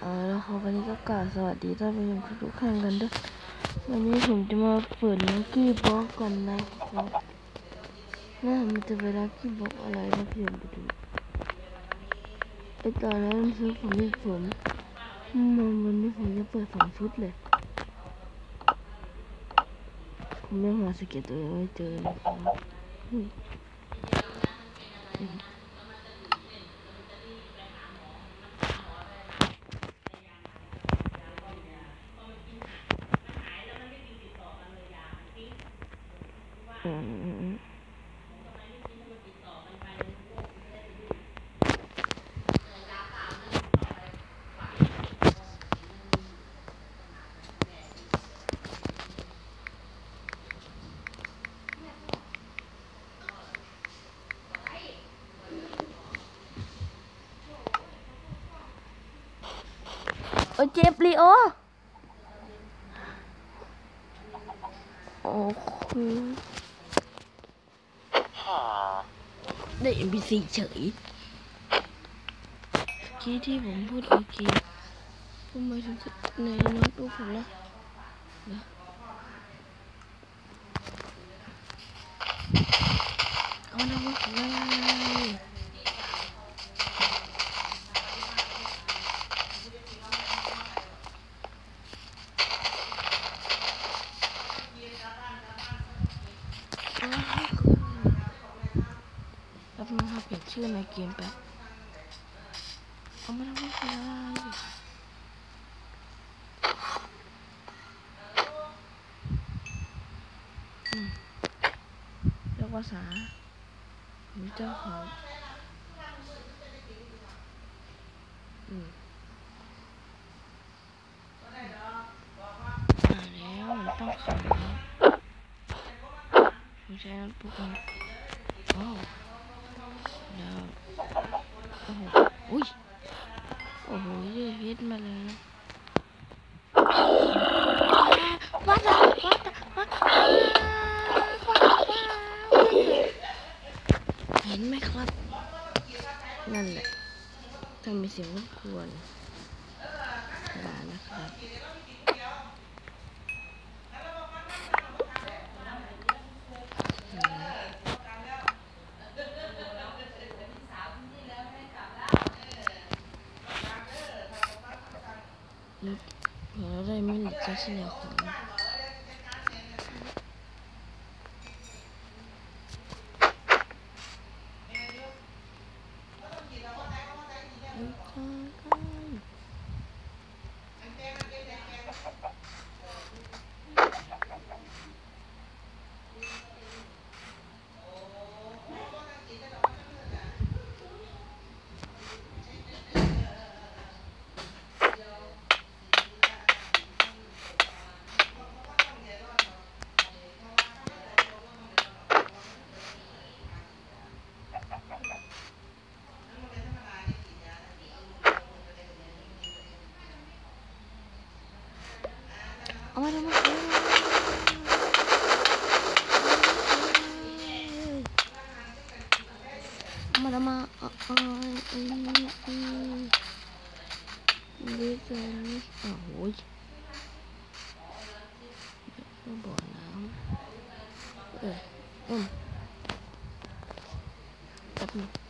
เอาแล้วครับวันนี้ก็กล่าวสวัสดีท่านผู้ชมทุกท่านกันด้วยวันนี้ผมจะมาเปิดลักกี้บ็อกกันนะครับน่ามันจะเป็นลักกี้บ็อกอะไรนะพี่ผมไปดูไอตอนนั้นซื้อผมนี่ผมมันวันนี้ผมจะเปิดสองชุดเลยผมยังหาสเก็ตตัวไม่เจอนะครับอืมอืม อืม โอ้เจ็บลีโอโอ้โหได้ NPC เฉยที่ที่ผมพูดโอเคผมหมายถึงในโน้ตบุ๊กผมนะนะเอาโน้ตบุ๊กผมเลยแป๊บนึงครับเปลี่ ยนชื่อในเกมแป๊บเอามาทำอะไรอืมเรียกภาษาผมเจ้าของอืมอ่าแล้วมันต้องขังผมใช้โน้ตบุ๊กมันว้าวแล้วโอ้โหอุ้ยโอ้โหเยอะเฮ็ดมาเลยนะวัดอะวัดอะวัดอะวัดอะเห็นไหมครับ นั่นแหละต้องมีเสียงรบกวนอย่านะครับ นึกเผื่อเราได้ไม่ หลุด จากที่เหลือของเอา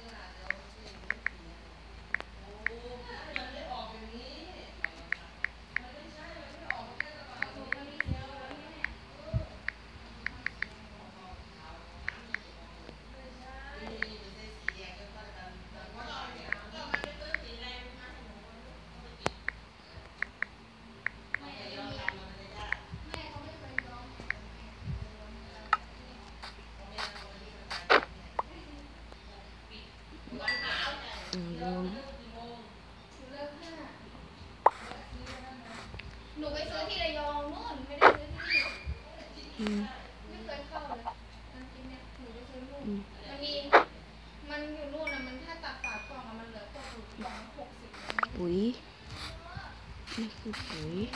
20분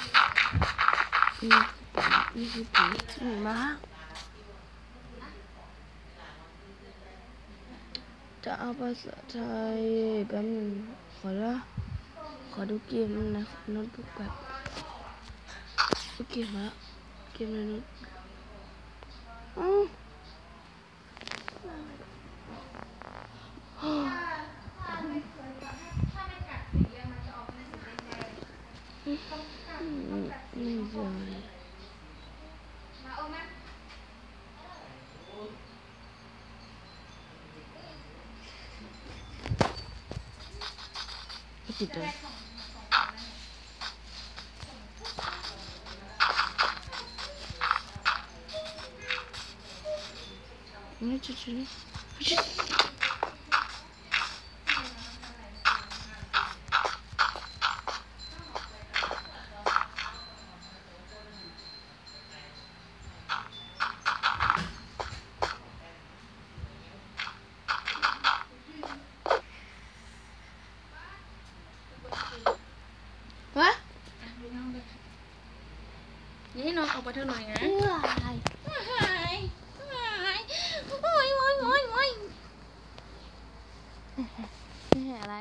20분 20분 ta apa thầy bấm, khỏi đó khỏi đâu kia nó là nó bút bạc ok mà kia này nó ừ. กัดสีนี่ก่อน เลย มาเอาไหม ไม่ติดเลยนี่จะจะนี่วะ นี่ให้น้องออกไปเท่าหน่อยนะอะไรหายหายโอ้ยโอ้ยโอ้ยโอ้ยให้อะไร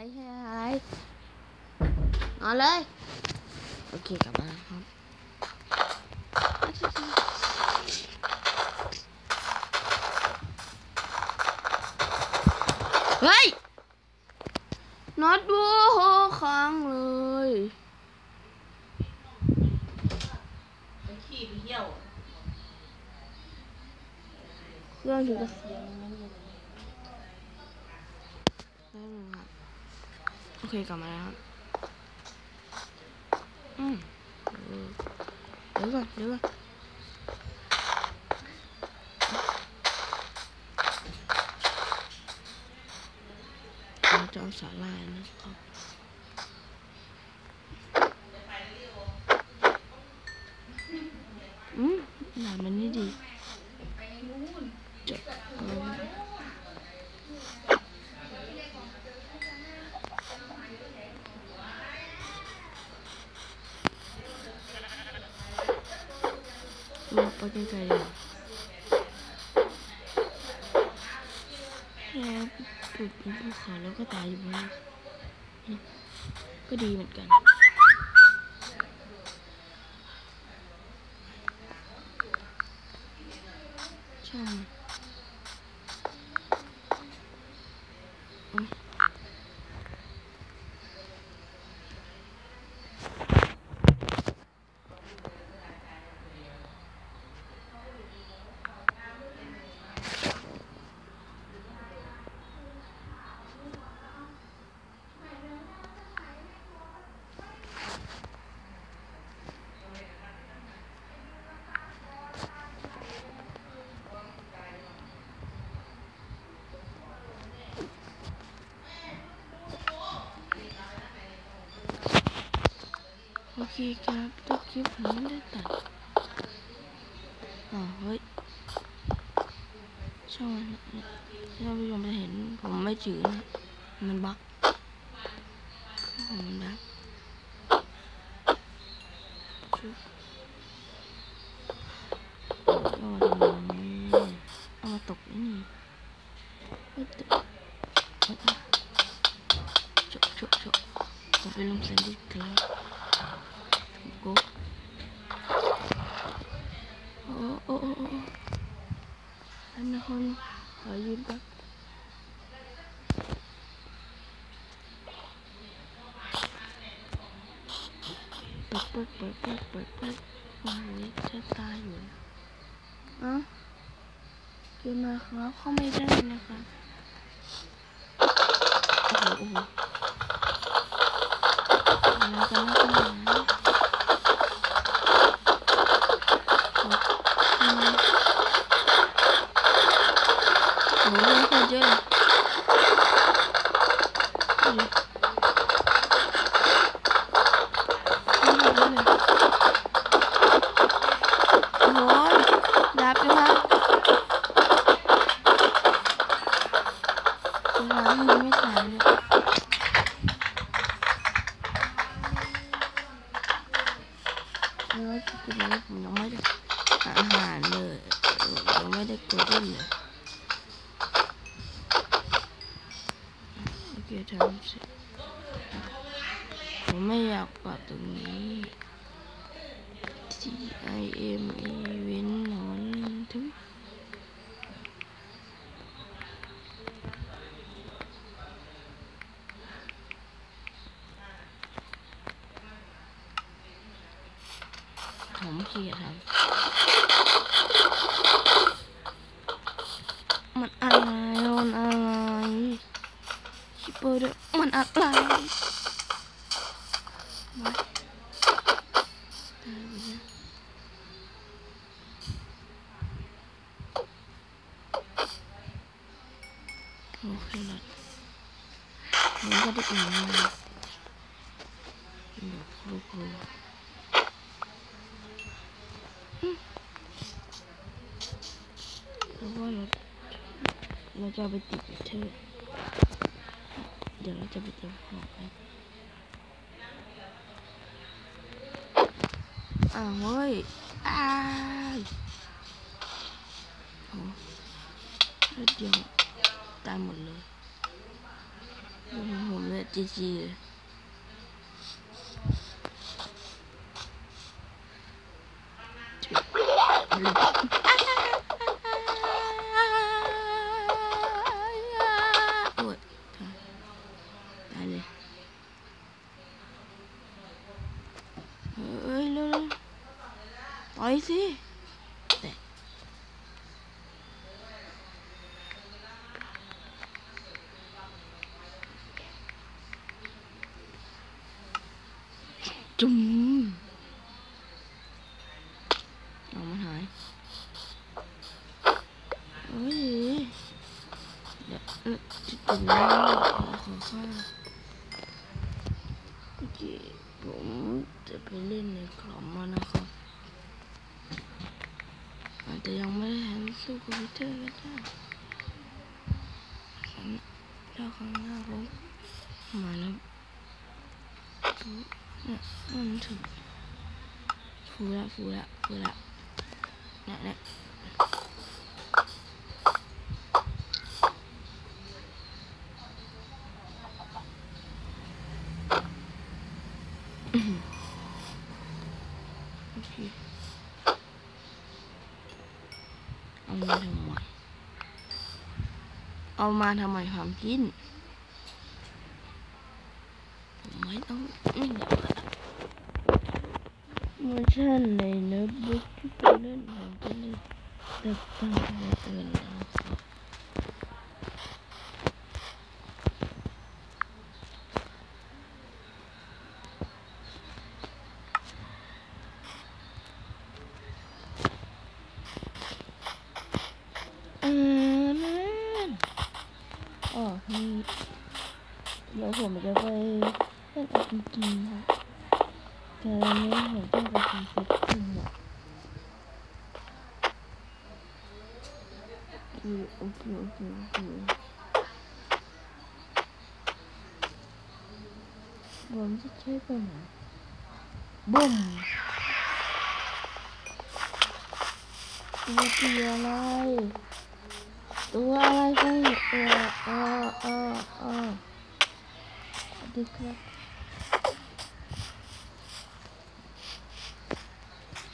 อะไรนอนเลย โอเคกลับมาแล้วครับเฮ้ยน็อตดูโหค้างเลย ไปขี้ไปเยี่ยว เค รื่องถึงจะเสียงมันอยู่ได้หนึ่งครับ โอเค กลับมาแล้วครับ อืมเออเดี๋ยวก่อนเดี๋ยวก่อนเราจะเอาสาลายนะครับอืมหนามันนี่ดี ปุดบนภูเขาแล้วก็ตายอยู่บนนี้นี่ก็ดีเหมือนกัน อเคครับตัวคลิปผมไม่ได้ตัดอ๋อเฮ้ยช่องมันเนี่ยท่านผู้ชมจะเห็นผมไม่ถือนะมันบั๊กผมมันบั๊กชุบเอามาทำไมเอามาตกนี่ไม่ตกเอาเอาชุบชุบชุบผมไปลงแซนด์วิชกันแล้ว ยืนก่อนเปิดเปิดเปิดเปิดเปิดเปิดโอ้โหจะตายอยู่แล้วเอ้าเกมมาครับเข้าไม่ได้นะครับโอ้โหโอ้โหอะไรกันนะกันนะโอ้ทำไมโอ้ โห ชิปเปอร์เดอร์มันอะไรมาตายไปแล้วโอ เคละมันก็ได้อีกมาเดี๋ยวครูครูอืมเพราะว่าเราเราจะเอาไปติดเธอเดี๋ยวเราจะไปเตรียมของกันอ้าวเฮ้ยอ้ายโอ้เลือดเดียวตายหมดเลยดูของผมเลยจีจีเลยโอ้ยตายตายเลยเฮ้ยเร็วๆต่อยสิแตะ จุ่มเอามันหายเฮ้ยเดี๋ยวจุดตรงนี้ขอขอข้าโอเคผมจะไปเล่นในคอมแล้วนะครับอาจจะยังไม่ได้แฮนสู้คอมพิวเตอร์ก็ได้ครั้งถ้าครั้งหน้าผมมาแล้ว มันถึงฟูละฟูละฟูละเนี่ยเนี่ยโอเคเอามาทำไมเอามาทำไมความกินผมไม่ต้องไม่เดี๋ยว เมื่อชันในโน้ตบุ๊กที่ผมเล่นผมจะเล่นแต่ตั้งไว้เตือนแล้วครับอ๋อนี่เดี๋ยวผมจะไปเล่นอาร์พีจีครับ แต่วันนี้ผมต้องไปทำเซตติ้งอะโอเคโอเคโอเคผมจะใช้ไปไหนบุ้มตัวเตียอะไร ตัวอะไรกันเออเออเออสวัสดีครับ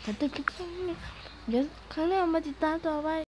สวัสดีค